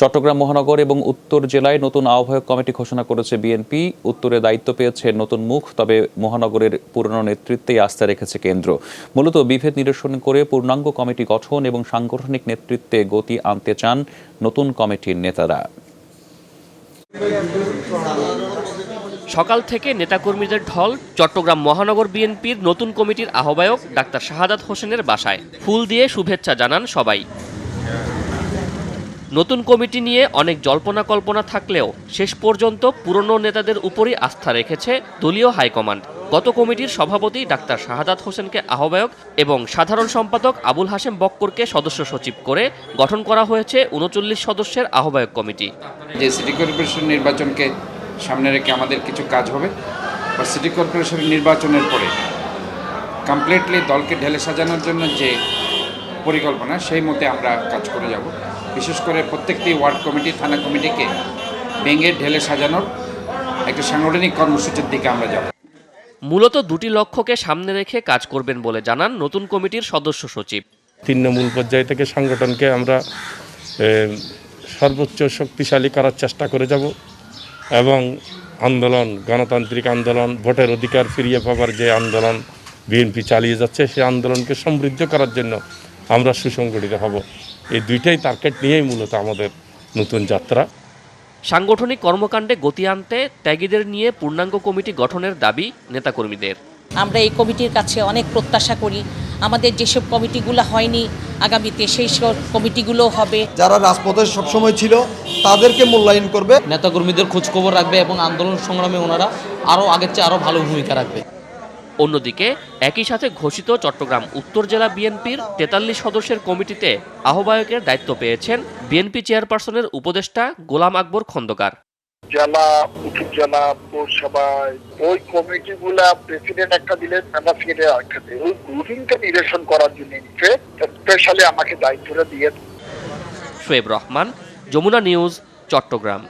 চট্টগ্রাম মহানগর এবং উত্তর জেলায় নতুন আহ্বায়ক কমিটি ঘোষণা করেছে বিএনপি। উত্তরে দায়িত্ব পেয়েছে নতুন মুখ, তবে মহানগরের পুরনো নেতৃত্বেই আস্থা রেখেছে কেন্দ্র। মূলত বিভেদ নিরসন করে পূর্ণাঙ্গ কমিটি গঠন এবং সাংগঠনিক নেতৃত্বে গতি আনতে চান নতুন কমিটির নেতারা। সকাল থেকে নেতাকর্মীদের ঢল, চট্টগ্রাম মহানগর বিএনপির নতুন কমিটির আহ্বায়ক ডাক্তার শাহাদাত হোসেনের বাসায়। ফুল দিয়ে শুভেচ্ছা জানান সবাই। নতুন কমিটি নিয়ে অনেক জল্পনা কল্পনা থাকলেও শেষ পর্যন্ত পুরনো নেতাদের উপরই আস্থা রেখেছে দলীয় হাইকমান্ড। গত কমিটির সভাপতি ডাক্তার শাহাদাত হোসেনকে আহ্বায়ক এবং সাধারণ সম্পাদক আবুল হাশেম বক্করকে সদস্য সচিব করে গঠন করা হয়েছে উনচল্লিশ সদস্যের আহ্বায়ক কমিটি। যে সিটি কর্পোরেশন নির্বাচনকে সামনে রেখে আমাদের কিছু কাজ হবে, বা সিটি কর্পোরেশন নির্বাচনের পরে কমপ্লিটলি দলকে ঢেলে সাজানোর জন্য যে পরিকল্পনা, সেই মতে আমরা কাজ করে যাব। বিশেষ করে প্রত্যেকটি ওয়ার্ড কমিটি থানা কমিটিকে ভেঙে ঢেলে সাজানোর একটা সাংগঠনিক কর্মসূচির দিকে আমরা যাব। মূলত দুটি লক্ষ্যকে সামনে রেখে কাজ করবেন বলে জানান নতুন কমিটির সদস্য সচিব। তৃণমূল পর্যায় থেকে সংগঠনকে আমরা সর্বোচ্চ শক্তিশালী করার চেষ্টা করে যাব এবং আন্দোলন গণতান্ত্রিক আন্দোলন ভোটের অধিকার ফিরিয়ে পাবার যে আন্দোলন বিএনপি চালিয়ে যাচ্ছে সেই আন্দোলনকে সমৃদ্ধ করার জন্য আমরা সুসংগঠিত হব। এই দুইটাই টার্গেট নিয়েই মূলত আমাদের নতুন যাত্রা। সাংগঠনিক কর্মকাণ্ডে গতি আনতে ত্যাগীদের নিয়ে পূর্ণাঙ্গ কমিটি গঠনের দাবি নেতাকর্মীদের। আমরা এই কমিটির কাছে অনেক প্রত্যাশা করি। আমাদের যেসব কমিটিগুলো হয়নি আগামীতে সেই সব কমিটিগুলো হবে। যারা রাজপথে সবসময় ছিল তাদেরকে মূল্যায়ন করবে। নেতাকর্মীদের খোঁজখবর রাখবে এবং আন্দোলন সংগ্রামে ওনারা আরও আগের চেয়ে আরও ভালো ভূমিকা রাখবে। অন্যদিকে একই সাথে ঘোষিত চট্টগ্রাম উত্তর জেলা বিএনপির তেতাল্লিশ সদস্যের কমিটিতে আহ্বায়কের দায়িত্ব পেয়েছেন বিএনপি চেয়ারপারসনের উপদেষ্টা গোলাম আকবর খন্দকার। জেলা উপজেলা পৌরসভায় ওই কমিটি গুলা প্রেসিডেন্ট একটা দিলে মেম্বার সেক্রেটারি একটা দিলে ওই নিরসন করার জন্য স্পেশালি আমাকে দায়িত্বটা দিয়ে শোয়েব রহমান যমুনা নিউজ চট্টগ্রাম।